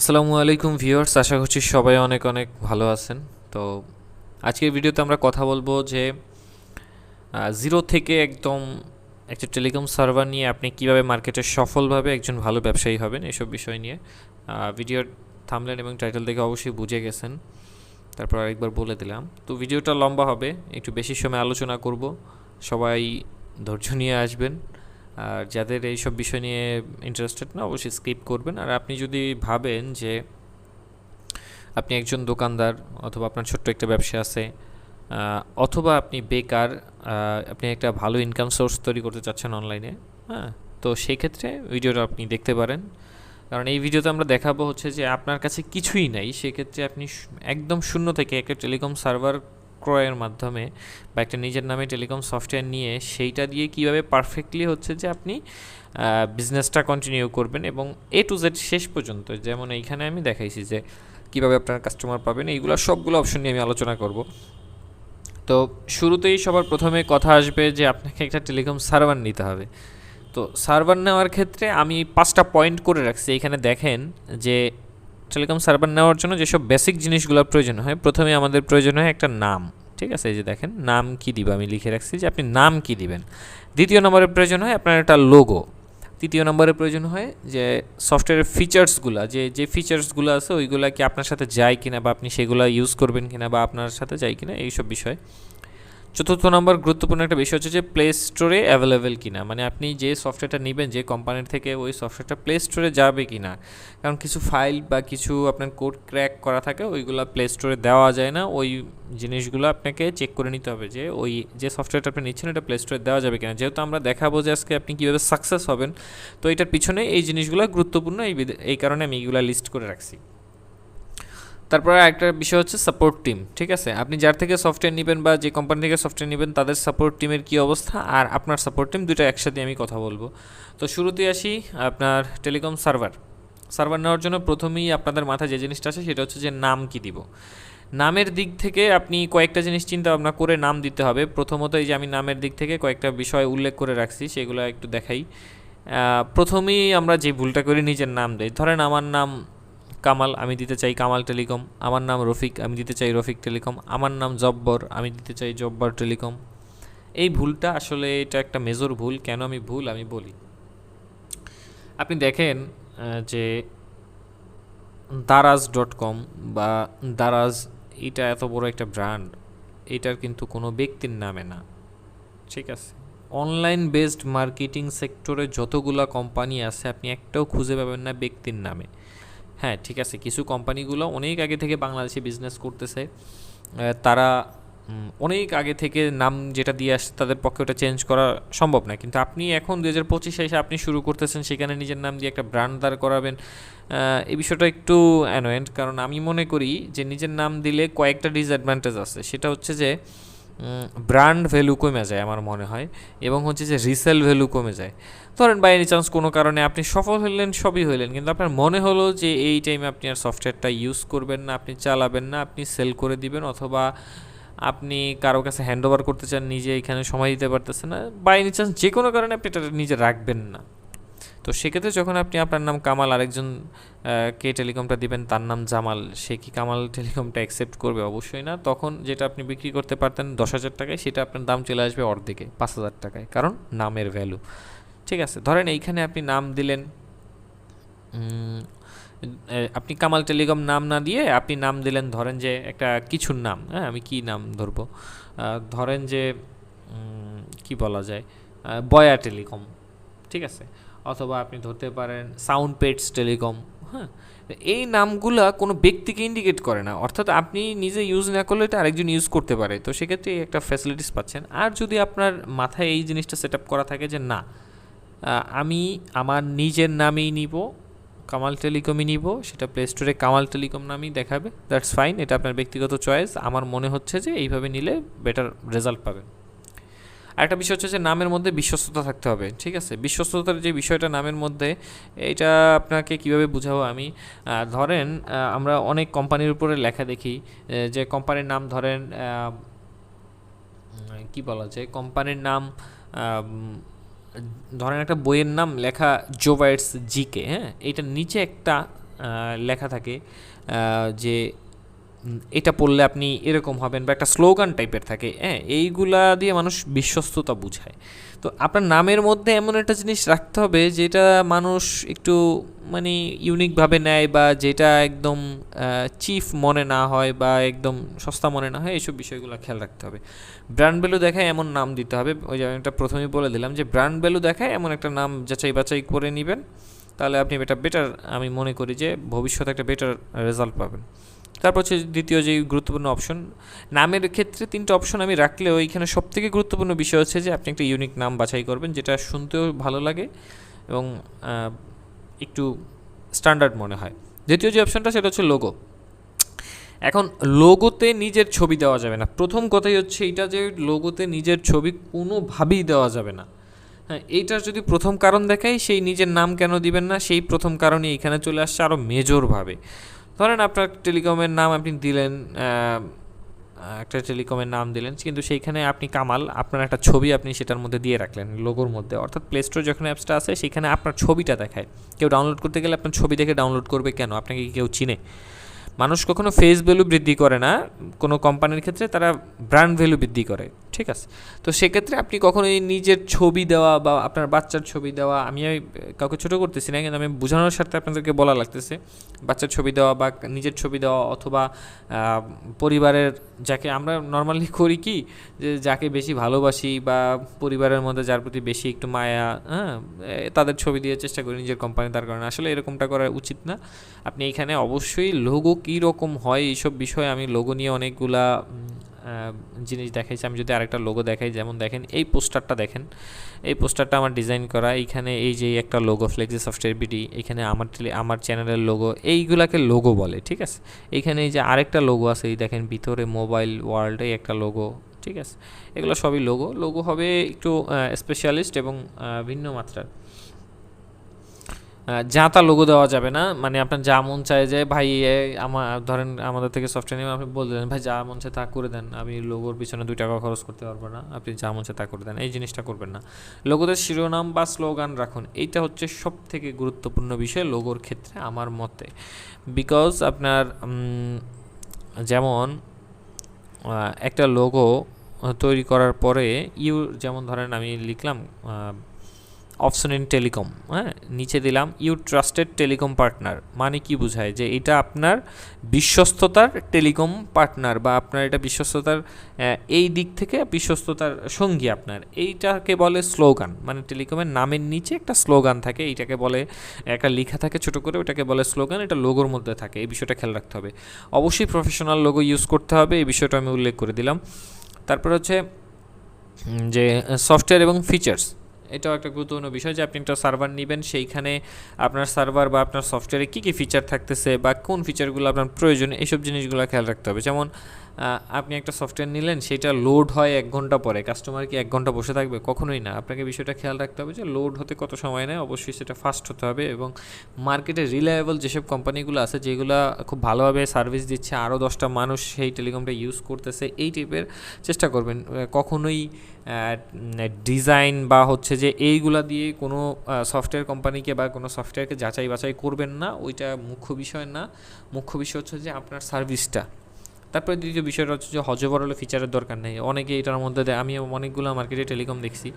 আসসালামু আলাইকুম ভিউয়ার্স, আশা করছি সবাই অনেক অনেক ভালো আছেন। তো আজকের ভিডিওতে আমরা কথা বলব যে জিরো থেকে একদম একটা টেলিকম সার্ভার নিয়ে আপনি কীভাবে মার্কেটে সফলভাবে একজন ভালো ব্যবসায়ী হবেন এসব বিষয় নিয়ে। ভিডিওর থামলেন এবং টাইটেল দেখে অবশ্যই বুঝে গেছেন। তারপর আরেকবার বলে দিলাম। তো ভিডিওটা লম্বা হবে, একটু বেশি সময় আলোচনা করব। সবাই ধৈর্য নিয়ে আসবেন। আর যাদের এইসব বিষয় নিয়ে ইন্টারেস্টেড না, অবশ্যই স্কিপ করবেন। আর আপনি যদি ভাবেন যে আপনি একজন দোকানদার অথবা আপনার ছোট্ট একটা ব্যবসা আছে অথবা আপনি বেকার আপনি একটা ভালো ইনকাম সোর্স তৈরি করতে চাচ্ছেন অনলাইনে হ্যাঁ তো সেই ক্ষেত্রে ভিডিওটা আপনি দেখতে পারেন। কারণ এই ভিডিওতে আমরা দেখাবো হচ্ছে যে আপনার কাছে কিছুই নাই। সেক্ষেত্রে আপনি একদম শূন্য থেকে একটা টেলিকম সার্ভার ক্রয়ের মাধ্যমে বা একটা নিজের নামে টেলিকম সফটওয়্যার নিয়ে সেইটা দিয়ে কীভাবে পারফেক্টলি হচ্ছে যে আপনি বিজনেসটা কন্টিনিউ করবেন এবং এ টু জেড শেষ পর্যন্ত। যেমন এইখানে আমি দেখাইছি যে কীভাবে আপনার কাস্টমার পাবেন, এইগুলো সবগুলো অপশন নিয়ে আমি আলোচনা করব। তো শুরুতেই সবার প্রথমে কথা আসবে যে আপনাকে একটা টেলিকম সার্ভার নিতে হবে। তো সার্ভার নেওয়ার ক্ষেত্রে আমি পাঁচটা পয়েন্ট করে রাখছি। এখানে দেখেন যে টেলিকম সার্ভার নেওয়ার জন্য যেসব বেসিক জিনিসগুলো প্রয়োজন হয়, প্রথমে আমাদের প্রয়োজন হয় একটা নাম। ঠিক আছে? এই যে দেখেন, নাম কি দিব? আমি লিখে রাখছি যে আপনি নাম কি দিবেন। দ্বিতীয় নম্বরে প্রয়োজন হয় আপনার একটা লোগো তৃতীয় নম্বরে প্রয়োজন হয় যে সফটওয়্যারের ফিচার্সগুলো যে যে ফিচার্সগুলো আছে, ওইগুলা কি আপনার সাথে যায় কিনা বা আপনি সেগুলো ইউজ করবেন কিনা বা আপনার সাথে যায় কিনা, এইসব বিষয়। চতুর্থ নম্বর গুরুত্বপূর্ণ একটা বিষয় হচ্ছে যে প্লে স্টোরে অ্যাভেলেবেল কিনা। মানে আপনি যে সফটওয়্যারটা নেবেন, যে কোম্পানির থেকে ওই সফটওয়্যারটা প্লে স্টোরে যাবে কি না কারণ কিছু ফাইল বা কিছু আপনার কোড ক্র্যাক করা থাকে, ওইগুলো প্লে স্টোরে দেওয়া যায় না। ওই জিনিসগুলো আপনাকে চেক করে নিতে হবে যে ওই যে সফটওয়্যারটা আপনি নিচ্ছেন এটা প্লে স্টোরে দেওয়া যাবে কিনা। যেহেতু আমরা দেখাবো যে আজকে আপনি কীভাবে সাকসেস হবেন, তো এটার পিছনে এই জিনিসগুলো গুরুত্বপূর্ণ। এই এই কারণে আমি এইগুলো লিস্ট করে রাখছি। তারপরে একটা বিষয় হচ্ছে সাপোর্ট টিম ঠিক আছে? আপনি যার থেকে সফটওয়্যার নেবেন বা যে কোম্পানি থেকে সফটওয়্যার নেবেন, তাদের সাপোর্ট টিমের কী অবস্থা? আর আপনার সাপোর্ট টিম দুটো একসাথে আমি কথা বলব। তো শুরুতে আসি আপনার টেলিকম সার্ভার সার্ভার নেওয়ার জন্য প্রথমেই আপনাদের মাথায় যে জিনিসটা আছে, সেটা হচ্ছে যে নাম কি দিব। নামের দিক থেকে আপনি কয়েকটা জিনিস চিন্তা ভাবনা করে নাম দিতে হবে। প্রথমত এই যে আমি নামের দিক থেকে কয়েকটা বিষয় উল্লেখ করে রাখছি, সেগুলো একটু দেখাই। প্রথমেই আমরা যে ভুলটা করি নিজের নাম দেই। ধরেন আমার নাম কামাল, আমি দিতে চাই কামাল টেলিকম। আমার নাম রফিক, আমি দিতে চাই রফিক টেলিকম। আমার নাম জব্বর, আমি দিতে চাই জব্বর টেলিকম। এই ভুলটা আসলে এটা একটা মেজর ভুল, কেন আমি ভুল আমি বলি। আপনি দেখেন যে দারাজ ডট কম বা দারাজ, এটা এত বড় একটা ব্র্যান্ড এটার কিন্তু কোনো ব্যক্তির নামে না। ঠিক আছে? অনলাইন বেসড মার্কেটিং সেক্টরে যতগুলা কোম্পানি আছে, আপনি একটাও খুঁজে পাবেন না ব্যক্তির নামে। হ্যাঁ ঠিক আছে। কিছু কোম্পানিগুলো অনেক আগে থেকে বাংলাদেশে বিজনেস করতেছে। তারা অনেক আগে থেকে নাম যেটা দিয়ে আসছে তাদের পক্ষে ওটা চেঞ্জ করা সম্ভব না। কিন্তু আপনি এখন দু হাজার পঁচিশে এসে আপনি শুরু করতেছেন, সেখানে নিজের নাম দিয়ে একটা ব্র্যান্ড দাঁড় করাবেন। এই বিষয়টা একটু অ্যানোয়েন্ট কারণ আমি মনে করি যে নিজের নাম দিলে কয়েকটা ডিসঅ্যাডভান্টেজ আছে। সেটা হচ্ছে যে ব্র্যান্ড ভ্যালু কমে যায় আমার মনে হয়, এবং হচ্ছে যে রিসেল ভ্যালু কমে যায়। ধরেন বাই এনি চান্স কোনো কারণে আপনি সফল হলেন, সবই হইলেন কিন্তু আপনার মনে হলো যে এই টাইমে আপনি আর সফটওয়্যারটা ইউজ করবেন না, আপনি চালাবেন না, আপনি সেল করে দিবেন, অথবা আপনি কারও কাছে হ্যান্ড ওভার করতে চান, নিজে এখানে সময় দিতে পারতেছেন না বাই এনি চান্স যে কোনো কারণে আপনি এটা নিজে রাখবেন না। তো সেক্ষেত্রে যখন আপনি আপনার নাম কামাল আরেকজন কে টেলিকমটা দিবেন, তার নাম জামাল, সে কি কামাল টেলিকমটা অ্যাকসেপ্ট করবে? অবশ্যই না। তখন যেটা আপনি বিক্রি করতে পারতেন দশ হাজার টাকায়, সেটা আপনার দাম চলে আসবে অর্ধেকে, পাঁচ হাজার টাকায়, কারণ নামের ভ্যালু ঠিক আছে, ধরেন এইখানে আপনি নাম দিলেন আপনি কামাল টেলিকম নাম না দিয়ে আপনি নাম দিলেন, ধরেন যে একটা কিছুর নাম হ্যাঁ আমি কি নাম ধরবো? ধরেন যে কি বলা যায়? বয়া টেলিকম, ঠিক আছে? অথবা আপনি ধরতে পারেন সাউন্ড পেটস টেলিকম হ্যাঁ? এই নামগুলা কোনো ব্যক্তিকে ইন্ডিকেট করে না। অর্থাৎ আপনি নিজে ইউজ না করলে এটা আরেকজন ইউজ করতে পারে। তো সেক্ষেত্রে একটা ফ্যাসিলিটিস পাচ্ছেন। আর যদি আপনার মাথায় এই জিনিসটা সেট করা থাকে যে না আমি আমার নিজের নামেই নিব, কামাল টেলিকমই নিব, সেটা প্লে স্টোরে কামাল টেলিকম নামই দেখাবে দ্যাটস ফাইন এটা আপনার ব্যক্তিগত চয়েস আমার মনে হচ্ছে যে এইভাবে নিলে বেটার রেজাল্ট পাবেন। আরেকটা বিষয় হচ্ছে যে নামের মধ্যে বিশ্বস্ততা থাকতে হবে, ঠিক আছে? বিশ্বস্ততার যে বিষয়টা নামের মধ্যে এইটা আপনাকে কীভাবে বুঝাবো আমি? ধরেন আমরা অনেক কোম্পানির উপরে লেখা দেখি যে কোম্পানির নাম ধরেন কি বলা যায়? কোম্পানির নাম ধরেন একটা বইয়ের নাম লেখা জোভাইটস জিকে হ্যাঁ? এইটার নিচে একটা লেখা থাকে যে এটা পড়লে আপনি এরকম হবেন বা একটা স্লোগান টাইপের থাকে হ্যাঁ এইগুলা দিয়ে মানুষ বিশ্বস্ততা বুঝায়। তো আপনার নামের মধ্যে এমন একটা জিনিস রাখতে হবে যেটা মানুষ একটু মানে ইউনিকভাবে নেয় বা যেটা একদম চিফ মনে না হয় বা একদম সস্তা মনে না হয়, এইসব বিষয়গুলো খেয়াল রাখতে হবে। ব্র্যান্ড ভ্যালু দেখায় এমন নাম দিতে হবে, ওই যে একটা প্রথমেই বলে দিলাম যে ব্র্যান্ড ভ্যালু দেখায় এমন একটা নাম যাচাই বাছাই করে নেবেন, তাহলে আপনি এটা বেটার আমি মনে করি যে ভবিষ্যতে একটা বেটার রেজাল্ট পাবেন। তারপর হচ্ছে দ্বিতীয় যে গুরুত্বপূর্ণ অপশন নামের ক্ষেত্রে তিনটা অপশন আমি রাখলেও এইখানে সবথেকে গুরুত্বপূর্ণ বিষয় হচ্ছে যে আপনি একটা ইউনিক নাম বাছাই করবেন, যেটা শুনতেও ভালো লাগে এবং একটু স্ট্যান্ডার্ড মনে হয়। দ্বিতীয় যে অপশনটা সেটা হচ্ছে লোগো এখন লোগোতে নিজের ছবি দেওয়া যাবে না। প্রথম কথাই হচ্ছে এটা যে লোগোতে নিজের ছবি কোনোভাবেই দেওয়া যাবে না। হ্যাঁ এইটার যদি প্রথম কারণ দেখাই, সেই নিজের নাম কেন দিবেন না, সেই প্রথম কারণই এখানে চলে আসছে আরও মেজরভাবে ধরেন আপনার টেলিকমের নাম আপনি দিলেন একটা টেলিকমের নাম দিলেন, কিন্তু সেইখানে আপনি কামাল, আপনার একটা ছবি আপনি সেটার মধ্যে দিয়ে রাখলেন, লোগোর মধ্যে। অর্থাৎ প্লে স্টোর যখন অ্যাপসটা আছে সেখানে আপনার ছবিটা দেখায়। কেউ ডাউনলোড করতে গেলে আপনার ছবি দেখে ডাউনলোড করবে কেন? আপনাকে কেউ চিনে? মানুষ কখনো ফেস ভ্যালু বৃদ্ধি করে না। কোনো কোম্পানির ক্ষেত্রে তারা ব্র্যান্ড ভ্যালু বৃদ্ধি করে। ঠিক আছে? তো সেক্ষেত্রে আপনি কখনোই নিজের ছবি দেওয়া বা আপনার বাচ্চার ছবি দেওয়া, আমি কাউকে ছোটো করতেছি না, কিন্তু আমি বোঝানোর স্বার্থে আপনাদেরকে বলা লাগতেছে, বাচ্চার ছবি দেওয়া বা নিজের ছবি দেওয়া অথবা পরিবারের যাকে আমরা নর্মালি করি কি, যে যাকে বেশি ভালোবাসি বা পরিবারের মধ্যে যার প্রতি বেশি একটু মায়া হ্যাঁ তাদের ছবি দিয়ে চেষ্টা করি নিজের কোম্পানি তার কারণে আসলে এরকমটা করা উচিত না। আপনি এখানে অবশ্যই লোগো কী রকম হয় এইসব বিষয়ে আমি লোগো নিয়ে অনেকগুলা জিনিস দেখাইছি, আমি যদি আরেকটা লোগো দেখাই, যেমন দেখেন, এই পোস্টারটা দেখেন, এই পোস্টারটা আমার ডিজাইন করা, এইখানে এই যে একটা লোগো ফ্লেক্সি সফটওয়্যার বিডি এখানে আমার আমার চ্যানেলের লোগো এইগুলাকে লোগো বলে, ঠিক আছে? এইখানে এই যে আরেকটা লোগো আছে, এই দেখেন, ভিতরে মোবাইল ওয়ার্ল্ডে একটা লোগো ঠিক আছে? এগুলো সবই লোগো লোগো হবে একটু স্পেশালিস্ট এবং ভিন্ন মাত্রার। আহ, যা তা লোগো দেওয়া যাবে না। মানে আপনার যা মন চায় যে ভাই আমার ধরেন আমাদের থেকে সফটওয়্যার নিয়ে আপনি বলে দেন ভাই যা মন চায় তা করে দেন। আমি লোগোর পিছনে দুই টাকা খরচ করতে পারব না। আপনি যা মন চায় তা করে দেন। এই জিনিসটা করবেন না। লোগোতে শিরোনাম বা স্লোগান রাখুন। এইটা হচ্ছে সব থেকে গুরুত্বপূর্ণ বিষয় লোগোর ক্ষেত্রে আমার মতে। বিকজ আপনার যেমন একটা লোগো তৈরি করার পরে ইউ যেমন ধরেন আমি লিখলাম অপশন ইন টেলিকম হ্যাঁ? নিচে দিলাম ইউ ট্রাস্টেড টেলিকম পার্টনার মানে কি বোঝায়? যে এটা আপনার বিশ্বস্ততার টেলিকম পার্টনার বা আপনার এটা বিশ্বস্ততার এই দিক থেকে বিশ্বস্ততার সঙ্গী আপনার। এইটাকে বলে স্লোগান। মানে টেলিকমের নামের নিচে একটা স্লোগান থাকে, এইটাকে বলে একটা লেখা থাকে ছোট করে, ওটাকে বলে স্লোগান, এটা লোগোর মধ্যে থাকে, এই বিষয়টা খেয়াল রাখতে হবে। অবশ্যই প্রফেশনাল লোগো ইউজ করতে হবে, এই বিষয়টা আমি উল্লেখ করে দিলাম। তারপর হচ্ছে যে সফটওয়্যার এবং ফিচার্স এটাও একটা গুরুত্বপূর্ণ বিষয় যে আপনি একটা সার্ভার নেবেন, সেইখানে আপনার সার্ভার বা আপনার সফটওয়্যারে কী কী ফিচার থাকতেছে বা কোন ফিচারগুলো আপনার প্রয়োজন, এইসব জিনিসগুলো খেয়াল রাখতে হবে। যেমন আপনি একটা সফটওয়্যার নিলেন, সেটা লোড হয় এক ঘণ্টা পরে কাস্টমার কি এক ঘণ্টা বসে থাকবে? কখনোই না। আপনাকে বিষয়টা খেয়াল রাখতে হবে যে লোড হতে কত সময় নেয়, অবশ্যই সেটা ফাস্ট হতে হবে এবং মার্কেটে রিলায়েবল যেসব কোম্পানিগুলো আছে, যেগুলো খুব ভালোভাবে সার্ভিস দিচ্ছে আরও দশটা মানুষ সেই টেলিকমটা ইউজ করতেছে, এই টাইপের চেষ্টা করবেন। কখনোই ডিজাইন বা হচ্ছে যে এইগুলা দিয়ে কোনো সফটওয়্যার কোম্পানিকে বা কোনো সফটওয়্যারকে যাচাই বাছাই করবেন না, ওইটা মুখ্য বিষয় না। মুখ্য বিষয় হচ্ছে যে আপনার সার্ভিসটা তারপরে দ্বিতীয় বিষয়টা হচ্ছে যে হজবরল ফিচারের দরকার নেই। অনেকে এটার মধ্যে দেয়, আমি অনেকগুলো মার্কেটে টেলিকম দেখছি,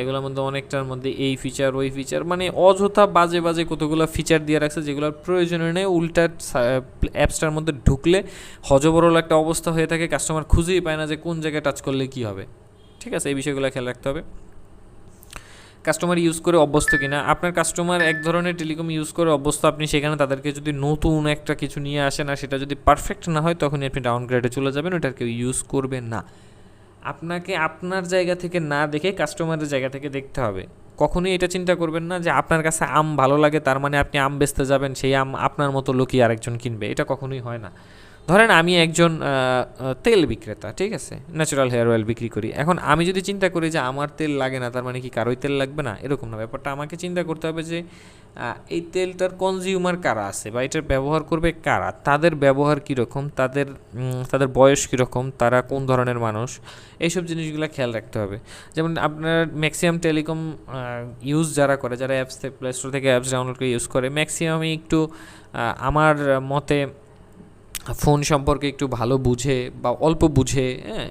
এগুলোর মধ্যে অনেকটার মধ্যে এই ফিচার ওই ফিচার মানে অযথা বাজে বাজে কতগুলো ফিচার দিয়ে রাখছে যেগুলোর প্রয়োজনীয় নেই, উল্টা অ্যাপসটার মধ্যে ঢুকলে হজবরল একটা অবস্থা হয়ে থাকে কাস্টমার খুঁজেই পায় না যে কোন জায়গায় টাচ করলে কী হবে। ঠিক আছে? এই বিষয়গুলো খেয়াল রাখতে হবে। কাস্টমার ইউজ করে অভ্যস্ত কিনা, আপনার কাস্টমার এক ধরনের টেলিকম ইউজ করে অভ্যস্ত, আপনি সেখানে তাদেরকে যদি নতুন একটা কিছু নিয়ে আসেন আর সেটা যদি পারফেক্ট না হয়, তখনই আপনি ডাউনগ্রেডে চলে যাবেন ওটার কেউ ইউজ করবেন না। আপনাকে আপনার জায়গা থেকে না দেখে কাস্টমারের জায়গা থেকে দেখতে হবে। কখনোই এটা চিন্তা করবেন না যে আপনার কাছে আম ভালো লাগে, তার মানে আপনি আম বেচতে যাবেন, সেই আম আপনার মতো লোকই আরেকজন কিনবে, এটা কখনোই হয় না। ধরেন আমি একজন তেল বিক্রেতা, ঠিক আছে? ন্যাচারাল হেয়ার অয়েল বিক্রি করি। এখন আমি যদি চিন্তা করি যে আমার তেল লাগে না, তার মানে কি কারোই তেল লাগবে না? এরকম না। ব্যাপারটা আমাকে চিন্তা করতে হবে যে এই তেলটার কনজিউমার কারা আছে বা এটার ব্যবহার করবে কারা? তাদের ব্যবহার কীরকম? তাদের তাদের বয়স কীরকম? তারা কোন ধরনের মানুষ? এইসব জিনিসগুলো খেয়াল রাখতে হবে। যেমন আপনার ম্যাক্সিমাম টেলিকম ইউজ যারা করে, যারা অ্যাপস প্লে স্টোর থেকে অ্যাপস ডাউনলোড করে ইউজ করে ম্যাক্সিমামই একটু আমার মতে ফোন সম্পর্কে একটু ভালো বুঝে বা অল্প বুঝে হ্যাঁ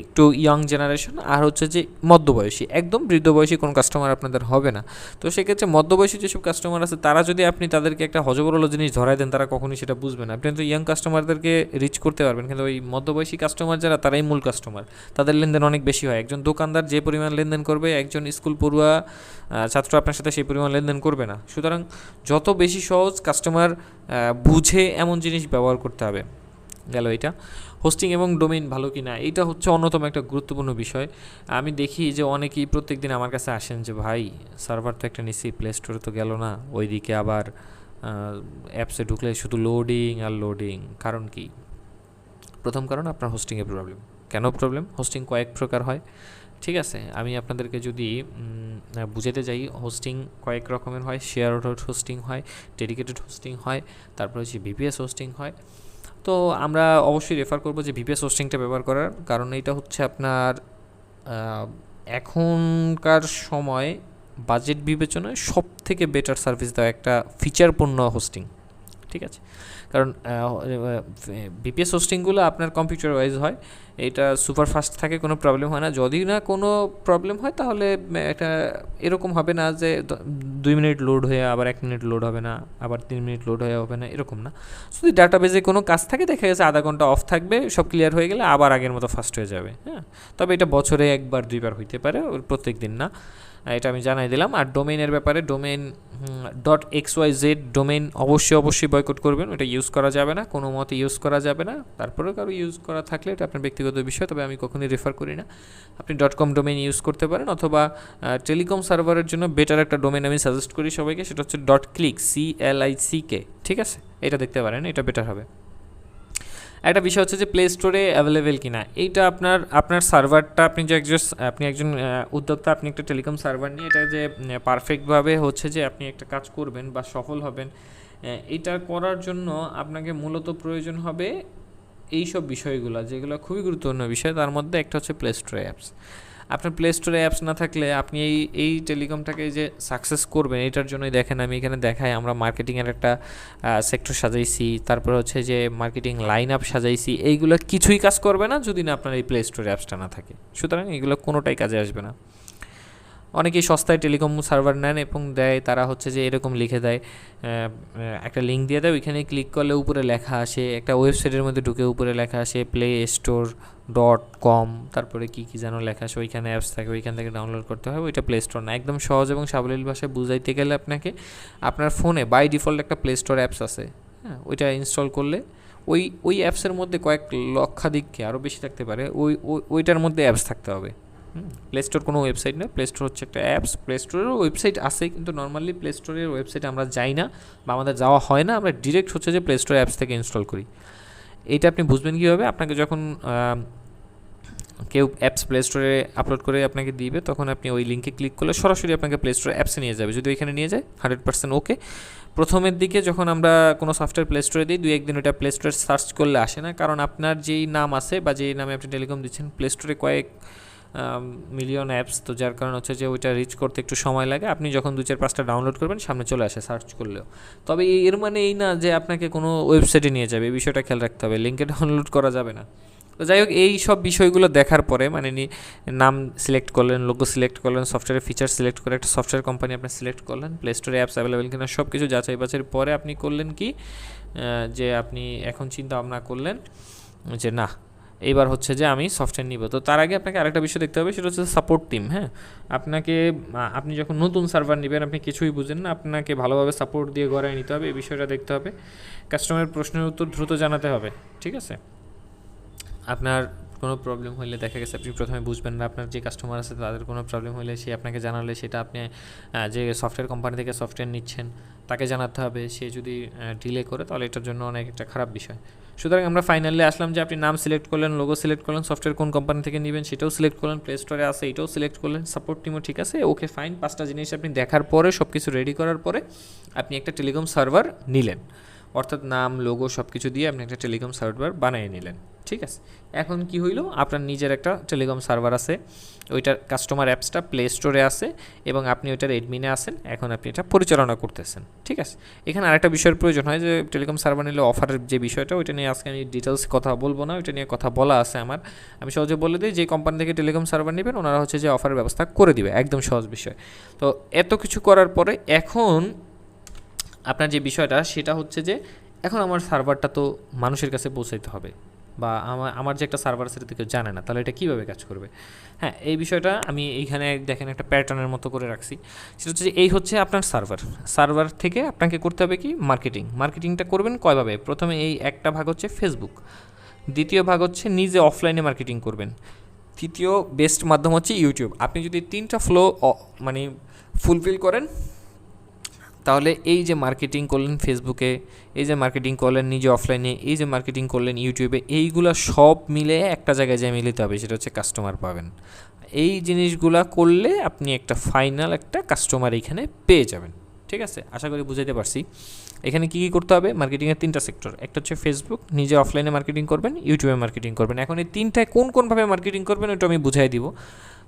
একটু ইয়াং জেনারেশন আর হচ্ছে যে মধ্যবয়সী, একদম বৃদ্ধ বয়সী কোনো কাস্টমার আপনাদের হবে না। তো সেক্ষেত্রে মধ্যবয়সী যেসব কাস্টমার আছে, তারা যদি আপনি তাদেরকে একটা হজবরল জিনিস ধরাই দেন, তারা কখনোই সেটা বুঝবে না। আপনি তো ইয়াং কাস্টমারদেরকে রিচ করতে পারবেন, কিন্তু ওই মধ্যবয়সী কাস্টমার যারা, তারাই মূল কাস্টমার তাদের লেনদেন অনেক বেশি হয়। একজন দোকানদার যে পরিমাণ লেনদেন করবে, একজন স্কুল পড়ুয়া ছাত্র আপনার সাথে সেই পরিমাণ লেনদেন করবে না। সুতরাং যত বেশি সহজ কাস্টমার বুঝে এমন জিনিস ব্যবহার করতে হবে। গেল এটা হোস্টিং এবং ডোমেইন ভালো কি না এটা হচ্ছে অন্যতম একটা গুরুত্বপূর্ণ বিষয়। আমি দেখি যে অনেকেই প্রত্যেক দিন আমার কাছে আসেন যে, ভাই সার্ভার তো একটা নিচ্ছি প্লে স্টোরে তো গেল না। ওইদিকে আবার অ্যাপসে ঢুকলে শুধু লোডিং আর লোডিং কারণ কি? প্রথম কারণ, আপনার হোস্টিংয়ের প্রবলেম কেন প্রবলেম হোস্টিং কয়েক প্রকার হয়। ঠিক আছে, আমি আপনাদেরকে যদি বুঝাতে যাই হোস্টিং কয়েক রকমের হয়। শেয়ার হোস্টিং হয় ডেডিকেটেড হোস্টিং হয়, তারপর হচ্ছে ভিপিএস হোস্টিং হয়। তো আমরা অবশ্যই রেফার করব যে ভিপিএস হোস্টিংটা ব্যবহার করার। কারণ এটা হচ্ছে আপনার এখনকার সময় বাজেট বিবেচনায় সব থেকে বেটার সার্ভিস দেওয়া একটা ফিচারপূর্ণ হোস্টিং ঠিক আছে? কারণ বিপিএস হোস্টিংগুলো আপনার কম্পিউটার ওয়াইজ হয়, এটা সুপার ফাস্ট থাকে, কোনো প্রবলেম হয় না। যদি না কোনো প্রবলেম হয়, তাহলে এটা এরকম হবে না যে দুই মিনিট লোড হয়ে, আবার এক মিনিট লোড হবে না, আবার তিন মিনিট লোড হয়ে হবে না, এরকম না। যদি ডাটাবেজে কোনো কাজ থাকে, দেখা গেছে আধা ঘণ্টা অফ থাকবে, সব ক্লিয়ার হয়ে গেলে আবার আগের মতো ফাস্ট হয়ে যাবে হ্যাঁ? তবে এটা বছরে একবার, দুইবার হইতে পারে প্রত্যেক দিন না। এটা আমি জানাই দিলাম। আর ডোমেইনের ব্যাপারে domain dot X Y Z domain অবশ্যই অবশ্যই বয়কট করবেন ওটা ইউজ করা যাবে না, কোনো মতে ইউজ করা যাবে না, তারপরেও কারও ইউজ করা থাকলে এটা আপনার ব্যক্তিগত বিষয়, তবে আমি কখনোই রেফার করি না। আপনি ডট কম ডোমেন ইউজ করতে পারেন, অথবা টেলিকম সার্ভারের জন্য বেটার একটা ডোমেন আমি সাজেস্ট করি সবাইকে, সেটা হচ্ছে dot click C L I C K ঠিক আছে? এটা দেখতে পারেন, এটা বেটার হবে। একটা বিষয় হচ্ছে যে প্লে স্টোরে অ্যাভেলেবেল কিনা। এইটা আপনার আপনার সার্ভারটা আপনি যে একজন, আপনি একজন উদ্যোক্তা, আপনি একটা টেলিকম সার্ভার নিয়ে এটা যে পারফেক্টভাবে হচ্ছে যে আপনি একটা কাজ করবেন বা সফল হবেন এটা করার জন্য আপনাকে মূলত প্রয়োজন হবে এইসব বিষয়গুলো, যেগুলো খুবই গুরুত্বপূর্ণ বিষয়। তার মধ্যে একটা হচ্ছে প্লে স্টোরে অ্যাপস আপনার প্লে স্টোরে অ্যাপস না থাকলে আপনি এই এই টেলিকমটাকে যে সাকসেস করবেন, এটার জন্যই দেখেন, আমি এখানে দেখাই, আমরা মার্কেটিংয়ের একটা সেক্টর সাজাইছি, তারপর হচ্ছে যে মার্কেটিং লাইন আপ সাজাইছি, এইগুলো কিছুই কাজ করবে না যদি না আপনার এই প্লে স্টোরে অ্যাপসটা না থাকে। সুতরাং এগুলো কোনোটাই কাজে আসবে না। অনেকেই সস্তায় টেলিকম সার্ভার নেন এবং দেয়, তারা হচ্ছে যে এরকম লিখে দেয় একটা লিঙ্ক দিয়ে দেয়, ওইখানে ক্লিক করলে উপরে লেখা আসে, একটা ওয়েবসাইটের মধ্যে ঢুকে উপরে লেখা আসে প্লে স্টোর ডট কম তারপরে কী কী যেন লেখা আসে, ওইখানে অ্যাপস থাকে, ওইখান থেকে ডাউনলোড করতে হবে ওইটা প্লে স্টোর না। একদম সহজ এবং সাবলীল ভাষায় বুঝাইতে গেলে আপনাকে আপনার ফোনে বাই ডিফল্ট একটা প্লে স্টোর অ্যাপস আছে হ্যাঁ ওইটা ইনস্টল করলে ওই ওই অ্যাপসের মধ্যে কয়েক লক্ষাধিক কি আরও বেশি থাকতে পারে, ওই- ওইটার মধ্যে অ্যাপস থাকতে হবে। প্লে স্টোর কোনো ওয়েবসাইট না প্লে স্টোর হচ্ছে একটা অ্যাপস প্লে স্টোরেরও ওয়েবসাইট আছে কিন্তু নর্মালি প্লে স্টোরের ওয়েবসাইটে আমরা যাই না বা আমাদের যাওয়া হয় না, আমরা ডিরেক্ট হচ্ছে যে প্লে স্টোর অ্যাপস থেকে ইনস্টল করি। এইটা আপনি বুঝবেন কীভাবে? আপনাকে যখন কেউ অ্যাপস প্লে স্টোরে আপলোড করে আপনাকে দিবে, তখন আপনি ওই লিঙ্কে ক্লিক করলে সরাসরি আপনাকে প্লে স্টোরে অ্যাপসে নিয়ে যাবে। যদি ওইখানে নিয়ে যায় হান্ড্রেড পার্সেন্ট ওকে প্রথমের দিকে যখন আমরা কোনো সফটওয়্যার প্লে স্টোরে দিই দুই একদিন ওটা প্লে স্টোরে সার্চ করলে আসে না, কারণ আপনার যেই নাম আছে বা যেই নামে আপনি টেলিকম দিচ্ছেন প্লে স্টোরে কয়েক মিলিয়ন অ্যাপস তো যার কারণ হচ্ছে যে ওইটা রিচ করতে একটু সময় লাগে। আপনি যখন দু চার পাঁচটা ডাউনলোড করবেন, সামনে চলে আসে সার্চ করলেও। তবে এর মানে এই না যে আপনাকে কোনো ওয়েবসাইটে নিয়ে যাবে, এই বিষয়টা খেয়াল রাখতে হবে। লিঙ্কে ডাউনলোড করা যাবে না। তো যাই হোক, এই সব বিষয়গুলো দেখার পরে মানে নাম সিলেক্ট করলেন লোগো সিলেক্ট করলেন সফটওয়্যারের ফিচার সিলেক্ট করে একটা সফটওয়্যার কোম্পানি আপনি সিলেক্ট করলেন। প্লে স্টোরে অ্যাপস অ্যাভেলেবেল কিনা সব কিছু যাচাই বাছাইয়ের পরে আপনি করলেন কি? যে আপনি এখন চিন্তা ভাবনা করলেন যে না এইবার হচ্ছে যে আমি সফটওয়্যার নিব। তো তার আগে আপনাকে আরেকটা বিষয় দেখতে হবে, সেটা হচ্ছে সাপোর্ট টিম হ্যাঁ? আপনাকে আপনি যখন নতুন সার্ভার নেবেন, আপনি কিছুই বুঝেন না, আপনাকে ভালোভাবে সাপোর্ট দিয়ে গড়ায় নিতে হবে, এই বিষয়টা দেখতে হবে। কাস্টমারের প্রশ্নের উত্তর দ্রুত জানাতে হবে, ঠিক আছে? আপনার কোনো প্রবলেম হলে দেখা গেছে, আপনি প্রথমে বুঝবেন না, আপনার যে কাস্টমার আছে, তাদের কোনো প্রবলেম হলে সে আপনাকে জানালে, সেটা আপনি যে সফটওয়্যার কোম্পানি থেকে সফটওয়্যার নিচ্ছেন, তাকে জানাতে হবে। সে যদি ডিলে করে, তাহলে এটার জন্য অনেক একটা খারাপ বিষয়। সুতরাং আমরা ফাইনালি আসলাম যে আপনি নাম সিলেক্ট করলেন লোগো সিলেক্ট করলেন সফটওয়্যার কোন কোম্পানি থেকে নেবেন সেটাও সিলেক্ট করলেন প্লে স্টোরে আসে এটাও সিলেক্ট করলেন সাপোর্ট টিমও ঠিক আছে ওকে ফাইন পাঁচটা জিনিস আপনি দেখার পরে সব কিছু রেডি করার পরে আপনি একটা টেলিকম সার্ভার নিলেন। অর্থাৎ নাম লোগো সব কিছু দিয়ে আপনি একটা টেলিকম সার্ভার বানিয়ে নিলেন। ঠিক আছে? এখন কি হইল? আপনার নিজের একটা টেলিকম সার্ভার আছে। ওইটার কাস্টমার অ্যাপসটা প্লে স্টোরে আছে এবং আপনি ওইটার এডমিনে আসেন এখন আপনি এটা পরিচালনা করতেছেন। ঠিক আছে? এখানে আরেকটা বিষয়ের প্রয়োজন হয় যে, টেলিকম সার্ভার নিলে অফারের যে বিষয়টা, ওইটা নিয়ে আজকে আমি ডিটেলস কথা বলব না। ওইটা নিয়ে কথা বলা আছে আমার। আমি সহজে বলে দিই, যে কোম্পানি থেকে টেলিকম সার্ভার নেবেন, ওনারা হচ্ছে যে অফারের ব্যবস্থা করে দিবে। একদম সহজ বিষয়। তো এত কিছু করার পরে এখন আপনার যে বিষয়টা, সেটা হচ্ছে যে, এখন আমার সার্ভারটা তো মানুষের কাছে পৌঁছাইতে হবে। বা আমার আমার যে একটা সার্ভার সেটা তো কেউ জানে না, তাহলে এটা কীভাবে কাজ করবে? হ্যাঁ এই বিষয়টা আমি এইখানে দেখেন একটা প্যাটার্নের মতো করে রাখছি। সেটা হচ্ছে যে এই হচ্ছে আপনার সার্ভার সার্ভার থেকে আপনাকে করতে হবে কি? মার্কেটিং মার্কেটিংটা করবেন কয়ভাবে প্রথমে এই একটা ভাগ হচ্ছে ফেসবুক দ্বিতীয় ভাগ হচ্ছে নিজে অফলাইনে মার্কেটিং করবেন। তৃতীয় বেস্ট মাধ্যম হচ্ছে ইউটিউব আপনি যদি তিনটা ফ্লো মানে ফুলফিল করেন তাহলে এই যে মার্কেটিং করলেন ফেসবুকে এই যে মার্কেটিং করলেন নিজে অফলাইনে এই যে মার্কেটিং করলেন ইউটিউবে এইগুলো সব মিলে একটা জায়গায় যে মিলিতে হবে, সেটা হচ্ছে কাস্টমার পাবেন। এই জিনিসগুলা করলে আপনি একটা ফাইনাল একটা কাস্টমার এখানে পেয়ে যাবেন, ঠিক আছে? আশা করি বুঝাইতে পারছি। এখানে কী কী করতে হবে? মার্কেটিংয়ের তিনটা সেক্টর একটা হচ্ছে ফেসবুক নিজে অফলাইনে মার্কেটিং করবেন ইউটিউবে মার্কেটিং করবেন। এখন এই তিনটায় কোন কোনভাবে মার্কেটিং করবেন ওটা আমি বুঝাই দিব।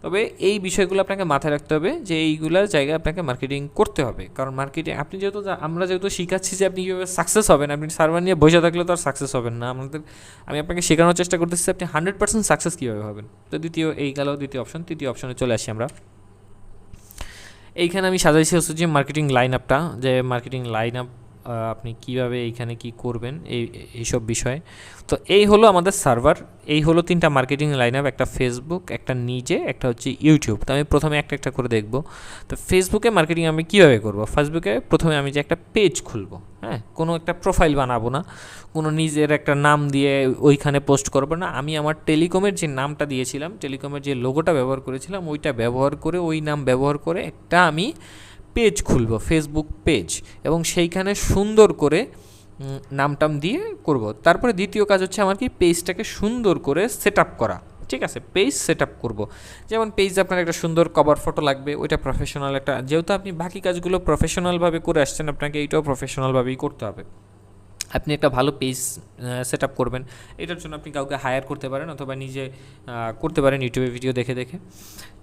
তবে এই বিষয়গুলো আপনাকে মাথায় রাখতে হবে যে এইগুলোর জায়গায় আপনাকে মার্কেটিং করতে হবে। কারণ মার্কেটিং আপনি যেহেতু আমরা যেহেতু শিখাচ্ছি যে আপনি কীভাবে সাকসেস হবেন, আপনি সার্ভার নিয়ে বসে থাকলে তো আর সাকসেস হবেন না। আমাদের, আমি আপনাকে শেখানোর চেষ্টা করতেছি আপনি হান্ড্রেড পার্সেন্ট সাকসেস কীভাবে হবেন। তো দ্বিতীয়, এই গেল দ্বিতীয় অপশন তৃতীয় অপশনে চলে আসি আমরা। এইখানে আমি সাজাইছি হচ্ছে যে মার্কেটিং লাইন আপটা যে মার্কেটিং লাইন আপ আপনি কীভাবে এইখানে কি করবেন, এই, এইসব বিষয়ে। তো এই হলো আমাদের সার্ভার, এই হলো তিনটা মার্কেটিং লাইন আপ, একটা ফেসবুক একটা নিজে, একটা হচ্ছে ইউটিউব তো আমি প্রথমে একটা একটা করে দেখব। তো ফেসবুকে মার্কেটিং আমি কীভাবে করব? ফেসবুকে প্রথমে আমি যে একটা পেজ খুলব হ্যাঁ? কোনো একটা প্রোফাইল বানাবো না। কোনো নিজের একটা নাম দিয়ে ওইখানে পোস্ট করব না। আমি আমার টেলিকমের যে নামটা দিয়েছিলাম, টেলিকমের যে লোগোটা ব্যবহার করেছিলাম, ওইটা ব্যবহার করে, ওই নাম ব্যবহার করে একটা আমি পেজ খুলব ফেসবুক পেজ এবং সেইখানে সুন্দর করে উম, নামটাম দিয়ে করব। তারপরে দ্বিতীয় কাজ হচ্ছে আমার কি পেজটাকে সুন্দর করে সেট করা। ঠিক আছে পেজ সেট আপ করব। যেমন পেজ আপনার একটা সুন্দর কভার ফটো লাগবে ওইটা প্রফেশনাল একটা যেহেতু আপনি বাকি কাজগুলো প্রফেশনালভাবে করে আসছেন আপনাকে এইটাও প্রফেশনালভাবেই করতে হবে। আপনি একটা ভালো পেজ সেট করবেন। এটার জন্য আপনি কাউকে হায়ার করতে পারেন অথবা নিজে করতে পারেন ইউটিউবে ভিডিও দেখে দেখে।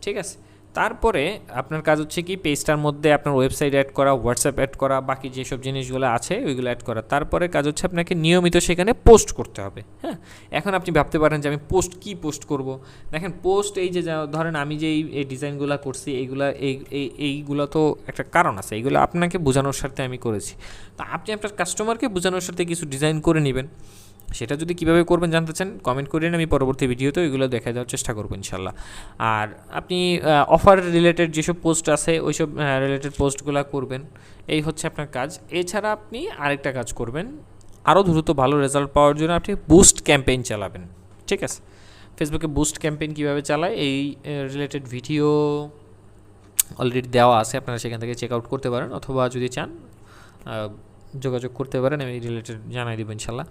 ঠিক আছে? তারপরে আপনার কাজ হচ্ছে কি, পেজটার মধ্যে আপনার ওয়েবসাইট অ্যাড করা হোয়াটসঅ্যাপ অ্যাড করা, বাকি যেসব জিনিসগুলো আছে ওইগুলো অ্যাড করা। তারপরে কাজ হচ্ছে আপনাকে নিয়মিত সেখানে পোস্ট করতে হবে হ্যাঁ? এখন আপনি ভাবতে পারেন যে আমি পোস্ট কি পোস্ট করব? দেখেন পোস্ট এই যে ধরেন আমি যে এই- ডিজাইনগুলো করছি, এইগুলা, এই, এই- এইগুলো তো একটা কারণ আছে, এইগুলো আপনাকে বোঝানোর স্বার্থে আমি করেছি। তা আপনি আপনার কাস্টমারকে বোঝানোর সাথে কিছু ডিজাইন করে নেবেন। সেটা যদি কীভাবে করবেন জানতে চান কমেন্ট করেন আমি পরবর্তী ভিডিওতে ওইগুলো দেখা দেওয়ার চেষ্টা করব ইনশাল্লাহ আর আপনি অফার রিলেটেড যেসব পোস্ট আছে, ওইসব রিলেটেড পোস্টগুলো করবেন, এই হচ্ছে আপনার কাজ। এছাড়া আপনি আরেকটা কাজ করবেন আরও দ্রুত ভালো রেজাল্ট পাওয়ার জন্য আপনি বুস্ট ক্যাম্পেইন চালাবেন, ঠিক আছে? ফেসবুকে বুস্ট ক্যাম্পেইন কীভাবে চালায়, এই রিলেটেড ভিডিও অলরেডি দেওয়া আছে, আপনারা সেখান থেকে চেক আউট করতে পারেন, অথবা যদি চান যোগাযোগ করতে পারেন, আমি রিলেটেড জানাই দেবো ইনশাল্লাহ।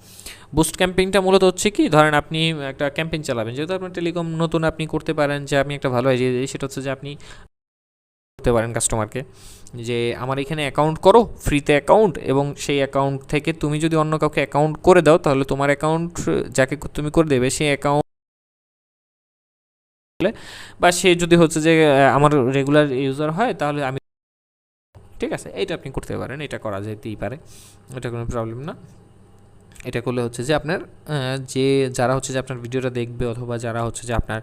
বুস্ট ক্যাম্পেইনটা মূলত হচ্ছে কি, ধরেন আপনি একটা ক্যাম্পেইন চালাবেন, যেহেতু আপনার টেলিকম নতুন আপনি করতে পারেন, যে আমি একটা ভালো আইডিয়া দিই সেটা হচ্ছে যে আপনি করতে পারেন কাস্টমারকে যে আমার এখানে অ্যাকাউন্ট করো ফ্রিতে অ্যাকাউন্ট এবং সেই অ্যাকাউন্ট থেকে তুমি যদি অন্য কাউকে অ্যাকাউন্ট করে দাও, তাহলে তোমার অ্যাকাউন্ট যাকে তুমি করে দেবে সেই অ্যাকাউন্ট বা সে যদি হচ্ছে যে আমার রেগুলার ইউজার হয়, তাহলে আমি ঠিক আছে, এইটা আপনি করতে পারেন, এটা করা যেতেই পারে, এটা কোনো প্রবলেম না। এটা করলে হচ্ছে যে আপনার যে যারা হচ্ছে যে আপনার ভিডিওটা দেখবে অথবা যারা হচ্ছে যে আপনার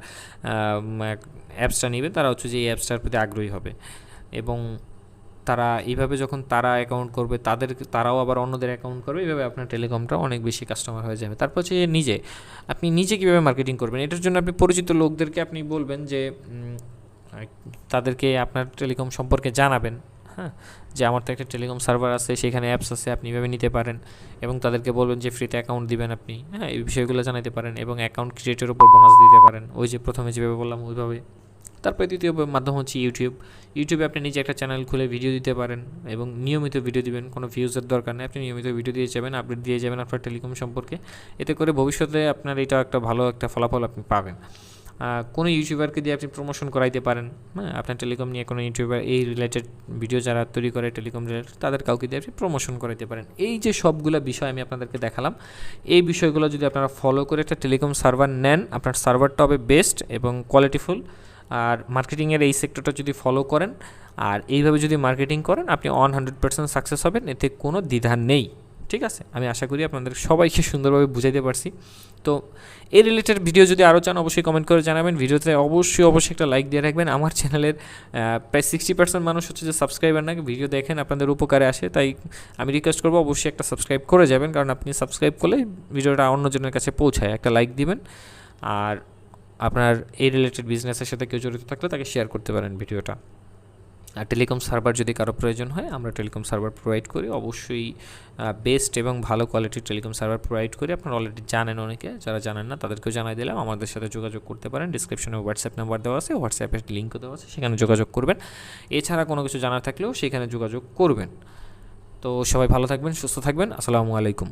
অ্যাপসটা নেবে, তারা হচ্ছে যে এই অ্যাপসটার প্রতি আগ্রহী হবে। এবং তারা এইভাবে যখন তারা অ্যাকাউন্ট করবে, তাদের, তারাও আবার অন্যদের অ্যাকাউন্ট করবে, এইভাবে আপনার টেলিকমটা অনেক বেশি কাস্টমার হয়ে যাবে। তারপর হচ্ছে নিজে, আপনি নিজে কীভাবে মার্কেটিং করবেন? এটার জন্য আপনি পরিচিত লোকদেরকে আপনি বলবেন যে তাদেরকে আপনার টেলিকম সম্পর্কে জানাবেন। হ্যাঁ যে আমার তো একটা টেলিকম সার্ভার আছে, সেখানে অ্যাপস আছে, আপনি এভাবে নিতে পারেন এবং তাদেরকে বলবেন যে ফ্রিতে অ্যাকাউন্ট দিবেন আপনি। হ্যাঁ এই বিষয়গুলো জানাতে পারেন এবং অ্যাকাউন্ট ক্রিয়েটের উপর বোনাস দিতে পারেন। ওই যে প্রথমে যেভাবে বললাম, ওইভাবে। তারপরে দ্বিতীয় মাধ্যম হচ্ছে ইউটিউব ইউটিউবে আপনি নিজে একটা চ্যানেল খুলে ভিডিও দিতে পারেন এবং নিয়মিত ভিডিও দিবেন, কোনো ভিউজের দরকার নেই। আপনি নিয়মিত ভিডিও দিয়ে যাবেন আপডেট দিয়ে যাবেন আপনার টেলিকম সম্পর্কে। এতে করে ভবিষ্যতে আপনার এটা একটা ভালো একটা ফলাফল আপনি পাবেন। কোনো ইউটিউবারকে দিয়ে আপনি প্রমোশন করাইতে পারেন। হ্যাঁ আপনার টেলিকম নিয়ে কোনো ইউটিউবার, এই রিলেটেড ভিডিও যারা তৈরি করে টেলিকম রিলেটেড তাদের কাউকে দিয়ে আপনি প্রমোশন করাইতে পারেন। এই যে সবগুলো বিষয় আমি আপনাদেরকে দেখালাম, এই বিষয়গুলো যদি আপনারা ফলো করে একটা টেলিকম সার্ভার নেন, আপনার সার্ভারটা হবে বেস্ট এবং কোয়ালিটিফুল আর মার্কেটিংয়ের এই সেক্টরটা যদি ফলো করেন, আর এইভাবে যদি মার্কেটিং করেন, আপনি ওয়ান হান্ড্রেড পার্সেন্ট সাকসেস হবেন, এতে কোনো দ্বিধা নেই। ঠিক আছে? আমি আশা করি আপনাদের সবাইকে সুন্দরভাবে বুঝাইতে পারছি। তো এই রিলেটেড ভিডিও যদি আরও চান, অবশ্যই কমেন্ট করে জানাবেন। ভিডিওতে অবশ্যই অবশ্যই একটা লাইক দিয়ে রাখবেন। আমার চ্যানেলের প্রায় সিক্সটি পার্সেন্ট মানুষ হচ্ছে যে সাবস্ক্রাইবার না ভিডিও দেখেন, আপনাদের উপকারে আসে। তাই আমি রিকোয়েস্ট করব, অবশ্যই একটা সাবস্ক্রাইব করে যাবেন। কারণ আপনি সাবস্ক্রাইব করলে ভিডিওটা অন্যজনের কাছে পৌঁছায়, একটা লাইক দিবেন। আর আপনার এই রিলেটেড বিজনেসের সাথে কেউ জড়িত থাকলে তাকে শেয়ার করতে পারেন ভিডিওটা টেলিকম সার্ভার যদি কারও প্রয়োজন হয়, আমরা টেলিকম সার্ভার প্রোভাইড করি। অবশ্যই বেস্ট এবং ভালো কোয়ালিটির টেলিকম সার্ভার প্রোভাইড করি। আপনারা অলরেডি জানেন অনেকে, যারা জানেন না, তাদেরকেও জানাই দিলাম। আমাদের সাথে যোগাযোগ করতে পারেন। ডিসক্রিপশনে হোয়াটসঅ্যাপ নাম্বার দেওয়া আছে। হোয়াটসঅ্যাপের লিঙ্কও দেওয়া আছে। সেখানে যোগাযোগ করবেন। এছাড়া কোনো কিছু জানার থাকলেও সেখানে যোগাযোগ করবেন। তো সবাই ভালো থাকবেন, সুস্থ থাকবেন। আসসালামু আলাইকুম।